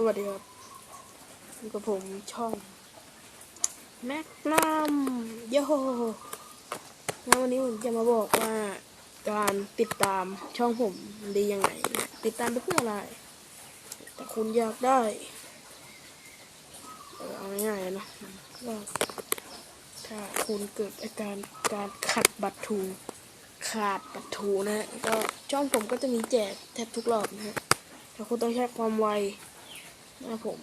สวัสดีครับอยู่กับผมช่องแมกนัมโยโฮแล้ววันนี้ผมจะมาบอกว่าการติดตามช่องผมดียังไง ติดตามไปเพื่ออะไร แต่คุณอยากได้ เอาง่ายๆนะก็ถ้าคุณเกิดอาการการขัดบัตรทูขาดบัตรทูนะฮะก็ช่องผมก็จะมีแจกแทบทุกรอบนะฮะแต่คุณต้องใช้ความไว นะผม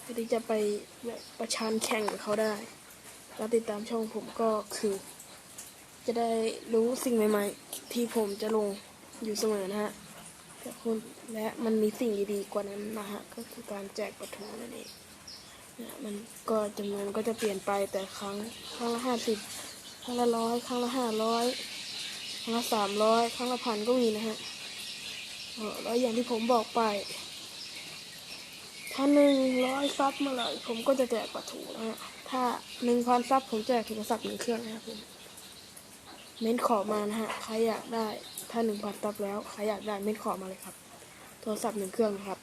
เพื่อที่จะไปประชันแข่งกับเขาได้การติดตามช่องผมก็คือ จะได้รู้สิ่งใหม่ ๆ ที่ผมจะลงอยู่เสมอนะฮะแต่คุณและมันมีสิ่งดีๆกว่านั้นนะฮะ ก็คือการแจกประทูนั่นเองนะมันก็จำนวนก็จะเปลี่ยนไปแต่ครั้งครั้งละห้าสิบครั้งละร้อยครั้งละห้าร้อยครั้งละสามร้อยครั้งละพันก็มีนะฮะแล้วอย่างที่ผมบอกไป ถ้าหนึ่งร้อยซับเมื่อไหร่ผมก็จะแจกปลาถูนะฮะ ถ้าหนึ่งพันซับผมแจกโทรศัพท์หนึ่งเครื่องนะครับผมเม้นขอมานะฮะ ใครอยากได้ ถ้าหนึ่งพันซับแล้ว ใครอยากได้เม้นขอมาเลยครับ โทรศัพท์หนึ่งเครื่องนะครับ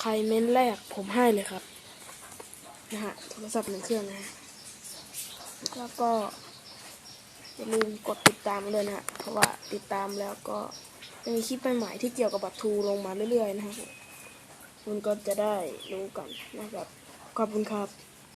ใครเม้นแรกผมให้เลยครับ นะฮะ โทรศัพท์หนึ่งเครื่องนะฮะ แล้วก็อย่าลืมกดติดตามเลยนะฮะ เพราะว่าติดตามแล้วก็จะมีคลิปใหม่ๆที่เกี่ยวกับบัตรทูลงมาเรื่อยๆนะครับ คุณก็จะได้รู้กันนะครับ ขอบคุณครับ